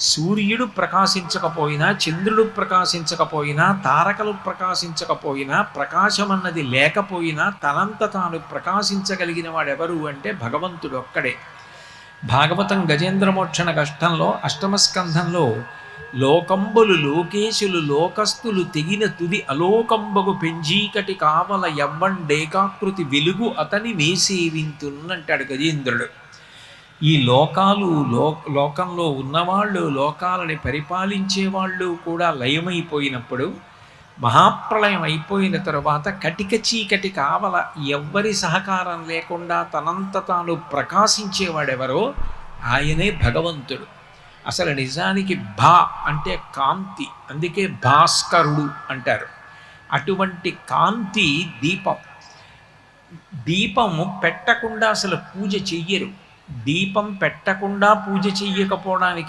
సూర్యుడు ప్రకాశించకపోయినా చంద్రుడు ప్రకాశించకపోయినా తారకలు ప్రకాశించకపోయినా ప్రకాశం అన్నది లేకపోయినా తనంత తాను ప్రకాశించగలిగిన వాడెవరు అంటే భగవంతుడు ఒక్కడే. భాగవతం గజేంద్రమోక్షణ కష్టంలో అష్టమస్కంధంలో లోకంబులు లోకేశులు లోకస్తులు తెగిన తుది అలోకంబగు పెంజీకటి కావల ఎవ్వండేకాకృతి వెలుగు అతని వేసేవింతున్నంటాడు గజేంద్రుడు. ఈ లోకాలు లో లోకంలో ఉన్నవాళ్ళు లోకాలని పరిపాలించే వాళ్ళు కూడా లయమైపోయినప్పుడు మహాప్రళయం అయిపోయిన తరువాత కటిక చీకటి కావల ఎవ్వరి సహకారం లేకుండా తనంత తాను ప్రకాశించేవాడెవరో ఆయనే భగవంతుడు. అసలు నిజానికి భా అంటే కాంతి అందుకే భాస్కరుడు అంటారు. అటువంటి కాంతి దీపం. దీపము పెట్టకుండా అసలు పూజ చెయ్యరు. దీపం పెట్టకుండా పూజ చెయ్యకపోవడానికి